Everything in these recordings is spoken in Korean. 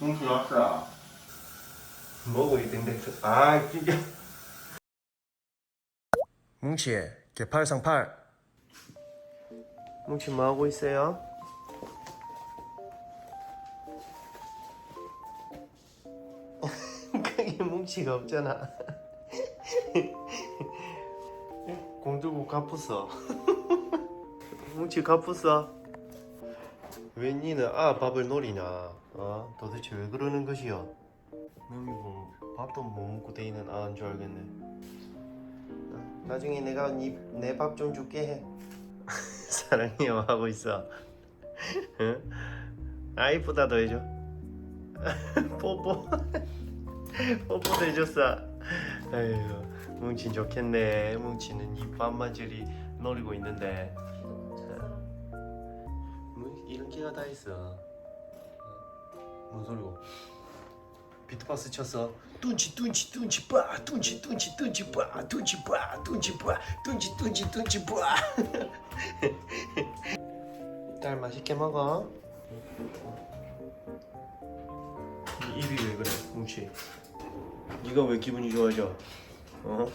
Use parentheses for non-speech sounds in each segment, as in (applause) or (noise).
뭉치 왔어. 뭐고 이 댕댕 아 진짜. 뭉치 개팔상팔. 뭉치 뭐 하고 있어요? (laughs) 그게 뭉치가 없잖아. 공 들고 가pus어. 뭉치 가pus어. 왜 니는 아 밥을 노리냐? 어? 도대체 왜 그러는 것이여? 너미고 밥도 못 먹고 데이는 아인 줄 알겠네. 어, 나중에 내가 내밥좀 줄게 (laughs) 해. 사랑해요 하고 있어. 응? 아 이쁘다도 해줘. (laughs) 뽀뽀. (laughs) 뽀뽀도 해줬어. 아유, 뭉친 좋겠네. 뭉치는 이 밤맞이리 노리고 있는데. 뭐 이런 개가 다 있어. 뭔 소리고? 비트박스 쳤어. 뚱치 뚱치 뚱치 빠 뚱치 뚱치 뚱치 빠 뚱치 빠 뚱치 빠 뚱치 뚱치 뚱치 빠. (laughs) 딸 맛있게 먹어. 이 입이 왜 그래, 뭉치? 네가 왜 기분이 좋아져? 어?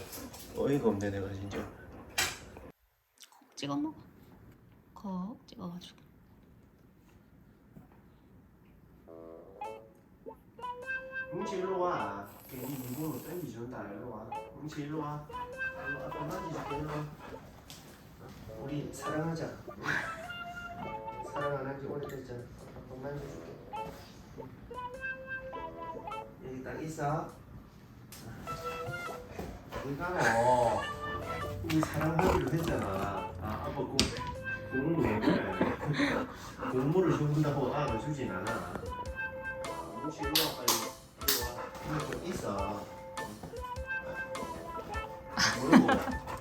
어이가 없네 내가 진짜. 콕 찍어 먹어. 콕 찍어가지고. 뭉치 일로 와. 괜히 누구는 땡기준다. 일로 와. 뭉치 일로 와. 일로 아빠 만지줄게 일로 와. 우리 사랑하자. 응? 사랑 안 한지 오래됐잖아. 아빠 만져 줄게. 여기 딱 있어. 어디 가노? 우리 사랑하기로 했잖아. 아 아빠 꼭 공무 왜 그래? 공무를 준다고 아가 주진 않아. 뭉치 일로 와 빨리. 좀 있어.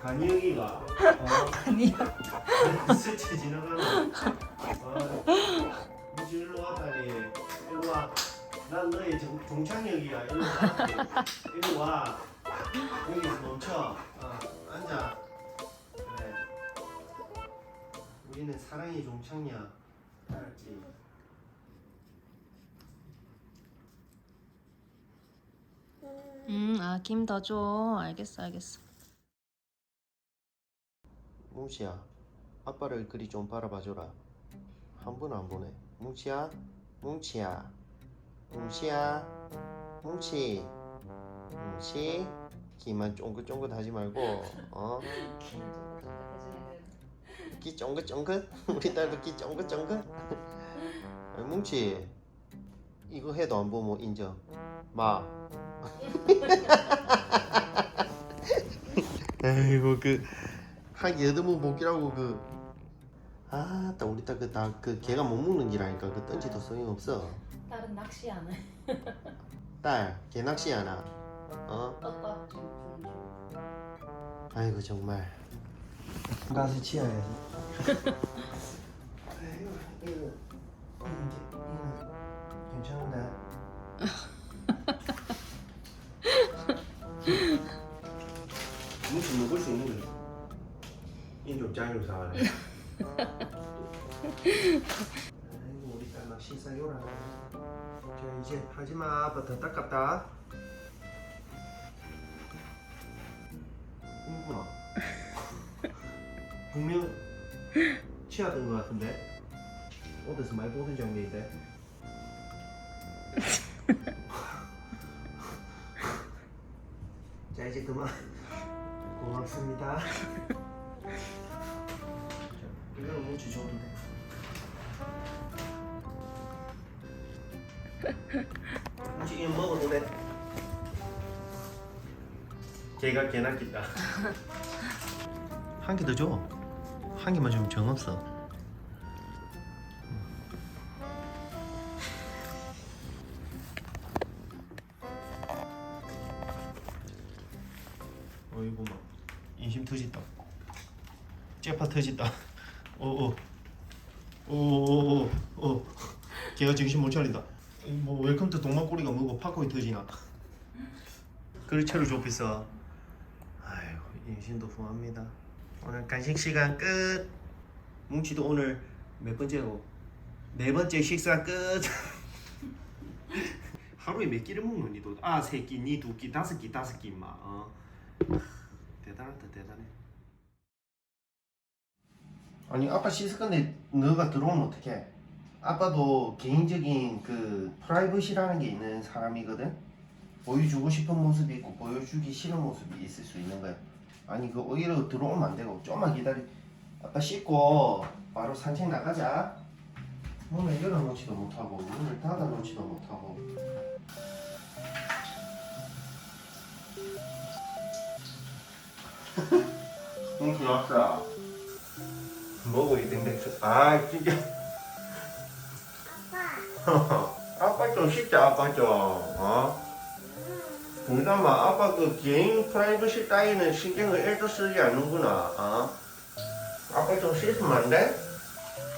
간이형이가 어? 아니야. 스치 지나가는. 어, 무슨 일로 와 빨리. 일로 와. 난 너의 종, 종착역이야. 일로 와. 일로 와. 여기서 멈춰. 어, 앉아. 그래. 우리는 사랑의 종착역. 알았지? 아, 김 더 줘. 알겠어, 알겠어. 뭉치야 아빠를 그리 좀 바라봐줘라. 한번안 보네 뭉치야 뭉치야. 뭉치야 뭉치. 뭉치. 귀만 쫑긋쫑긋 하지 말고 어? 귀 쫑긋쫑긋? 우리 딸도 귀 쫑긋쫑긋? 뭉치. 이거 해도 안 보면 인정. 마 아이고 그한 여덟 번 먹기라고 그 아따 우리 딸그다그 걔가 못 먹는 기라니까 그 던지도 소용 없어. 딸은 낚시 안 해. (laughs) 딸걔 낚시 하나 어? 떡밥 좀 줘. 아이고 정말. 가서 치워야 (laughs) 인좀 짱좀 사와네. 아이고 우리 딸 낚시 사요라. 자 이제 하지마. 아빠 더 닦았다. 꿈꾸나 분명 치아든 것 같은데? 어디서 많이 보던 장면인데? (laughs) 자 이제 그만. 고맙습니다 (laughs) 이거 먹어도 돼 걔가 개나 끼다 한 개 더 줘. 한 개만 주면 정 없어. 어이구 막 인심 터진다. 째파 터진다. 오오 오오오오 오. 걔가 정신 못 차린다. 이뭐 웰컴 투 동막꼬리가 뭐고 팝콘이 터지나. 그렇게로 좁혔어. 아이고 인심도 후합니다. 오늘 간식 시간 끝. 뭉치도 오늘 몇 번째고 네 번째 식사 끝. (laughs) 하루에 몇 끼를 먹노 니도? 아, 세 끼, 니 두 끼, 다섯 끼, 다섯 끼, 마. 어. 대단하다, 대단해. 아니, 아빠 씻을 건데 너가 들어오면 어떡해? 아빠도 개인적인 그 프라이버시라는 게 있는 사람이거든. 보여주고 싶은 모습이 있고 보여주기 싫은 모습이 있을 수 있는 거야. 아니 그 오히려 들어오면 안 되고 좀만 기다리. 아빠 씻고 바로 산책 나가자. 문을 열어놓지도 못하고 문을 닫아놓지도 못하고. 응, 좋았어. 뭐고 이 댕댕 아 진짜. (laughs) 아빠 좀 씻자 아빠 좀 어? 그나마 아빠 그 개인 프라이버시 따위는 신경을 1도 쓰지 않는구나 어? 아빠 좀 씻으면 안 돼?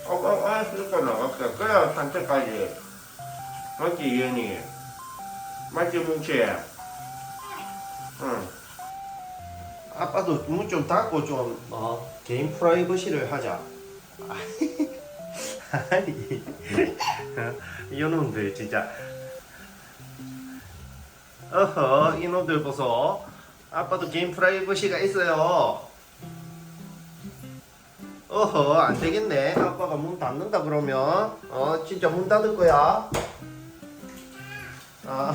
아빠 안 씻고 나갈게 그래야 산책까지 맞지 이현이? 맞지 뭉치? 응 아빠도 문좀 닫고 좀 어, 개인 프라이버시를 하자 (laughs) 아니. 이놈들 진짜. 어허 이놈들 보소. 아빠도 개인 프라이버시가 있어요. 어허 안되겠네. 아빠가 문 닫는다 그러면. 어 진짜 문 닫을 거야. 아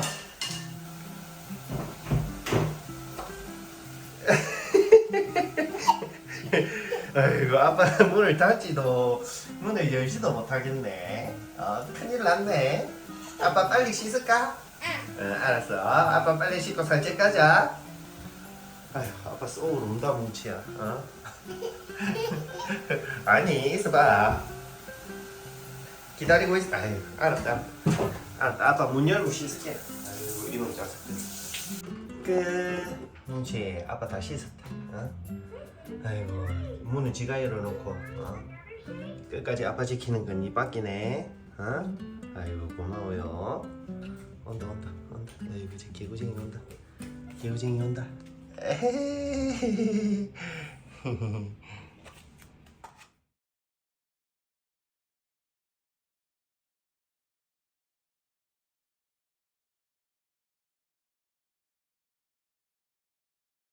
(laughs) 아이고 아빠 문을 닫지도 문을 열지도 못하겠네. 어 큰일 났네. 아빠 빨리 씻을까? 응. 알았어. 아빠 빨리 씻고 산책 가자 아휴 아빠 쏘울 온다 뭉치야. 어? (laughs) 아니 있어봐. 기다리고 있어 아유 알았다. 알았다. 아빠 문 열고 씻을게. 아이고 이놈 자식들. 끝. 뭉치 아빠 다 씻었다. 어? 아이고 문은 지가 열어놓고 어? 끝까지 아빠 지키는 건 이 밖이네. 어? 아이고 고마워요. 온다 온다 온다. 아이고 저 개구쟁이 온다. 개구쟁이 온다. 에헤헤헤